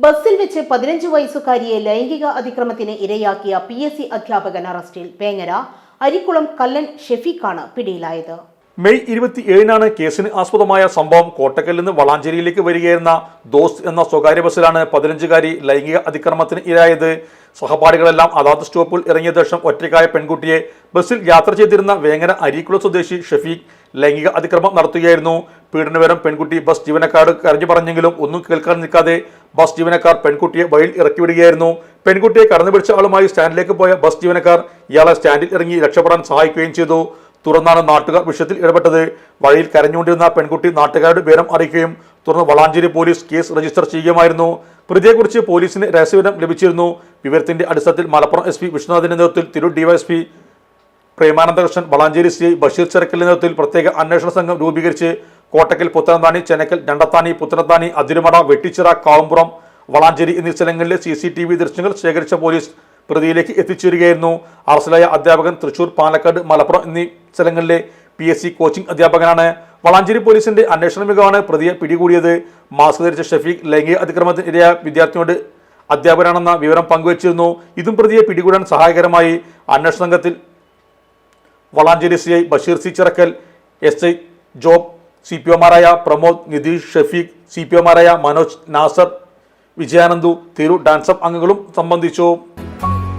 ബസ്സിൽ വെച്ച് പതിനഞ്ച് വയസ്സുകാരിയെ ലൈംഗിക അതിക്രമത്തിന് ഇരയാക്കിയ പി എസ് സി അധ്യാപകൻ അറസ്റ്റിൽ വേങ്ങര അരിക്കുളം കല്ലൻ ഷെഫീഖാണ് പിടിയിലായത്. മെയ് ഇരുപത്തി ഏഴിനാണ് കേസിന് ആസ്പദമായ സംഭവം കോട്ടക്കൽ നിന്ന് വളാഞ്ചേരിയിലേക്ക് വരികയായിരുന്ന ദോസ് എന്ന സ്വകാര്യ ബസ്സിലാണ് പതിനഞ്ചുകാരി ലൈംഗിക അതിക്രമത്തിന് ഇരയായത്. സഹപാഠികളെല്ലാം അതാത് സ്റ്റോപ്പിൽ ഇറങ്ങിയ ശേഷം ഒറ്റയ്ക്കായ പെൺകുട്ടിയെ ബസ്സിൽ യാത്ര ചെയ്തിരുന്ന വേങ്ങര അരീക്കുളം സ്വദേശി ഷഫീഖ് ലൈംഗിക അതിക്രമം നടത്തുകയായിരുന്നു. പീഡനവിവരം പെൺകുട്ടി ബസ് ജീവനക്കാരോട് കരഞ്ഞു പറഞ്ഞെങ്കിലും ഒന്നും കേൾക്കാൻ നിൽക്കാതെ ബസ് ജീവനക്കാർ പെൺകുട്ടിയെ വഴിയിൽ ഇറക്കി വിടുകയായിരുന്നു. പെൺകുട്ടിയെ കടന്നു പിടിച്ച ആളുമായി സ്റ്റാൻഡിലേക്ക് പോയ ബസ് ജീവനക്കാർ ഇയാളെ സ്റ്റാൻഡിൽ ഇറങ്ങി രക്ഷപ്പെടാൻ സഹായിക്കുകയും ചെയ്തു. തുടർന്നാണ് നാട്ടുകാർ വിഷയത്തിൽ ഇടപെട്ടത്. വഴിയിൽ കരഞ്ഞുകൊണ്ടിരുന്ന പെൺകുട്ടി നാട്ടുകാരുടെ വിവരം അറിയിക്കുകയും തുടർന്ന് വളാഞ്ചേരി പോലീസ് കേസ് രജിസ്റ്റർ ചെയ്യുകയുമായിരുന്നു. പ്രതിയെക്കുറിച്ച് പോലീസിന് രഹസ്യവിവരം ലഭിച്ചിരുന്നു. വിവരത്തിന്റെ അടിസ്ഥാനത്തിൽ മലപ്പുറം എസ് പി വിഷ്ണുനാഥിന്റെ നേതൃത്വത്തിൽ Tirur DySP Premanandakrishnan Valanchery C I Basheer ചെറക്കലിന്റെ നേതൃത്വത്തിൽ പ്രത്യേക അന്വേഷണ സംഘം രൂപീകരിച്ച് കോട്ടക്കൽ പുത്തനത്താണി ചെനക്കൽ രണ്ടത്താണി പുത്തനത്താണി അതിരുമട വെട്ടിച്ചിറ കാവുംപുറം വളാഞ്ചേരി എന്നീ സ്ഥലങ്ങളിലെ സി സി ടി വി ദൃശ്യങ്ങൾ ശേഖരിച്ച പോലീസ് പ്രതിയിലേക്ക് എത്തിച്ചേരുകയായിരുന്നു. അറസ്റ്റിലായ അധ്യാപകൻ തൃശൂർ പാലക്കാട് മലപ്പുറം എന്നീ സ്ഥലങ്ങളിലെ പി എസ് സി കോച്ചിംഗ് അധ്യാപകനാണ്. വളാഞ്ചേരി പോലീസിന്റെ അന്വേഷണ മികവാണ് പ്രതിയെ പിടികൂടിയത്. മാസ്ക് ധരിച്ച ഷഫീഖ് ലൈംഗിക അതിക്രമത്തിന് ഇരയായ വിദ്യാർത്ഥിയോട് അധ്യാപകനാണെന്ന വിവരം പങ്കുവച്ചിരുന്നു. ഇതും പ്രതിയെ പിടികൂടാൻ സഹായകരമായി. അന്വേഷണ സംഘത്തിൽ Valanchery C I Basheer C Chirakkal S I Job C P ഒമാരായ Pramod Nitheesh Shafeeq C P ഒമാരായ മനോജ് നാസർ വിജയാനന്ദു തിരു ഡാൻസപ്പ് അംഗങ്ങളും സംബന്ധിച്ചു.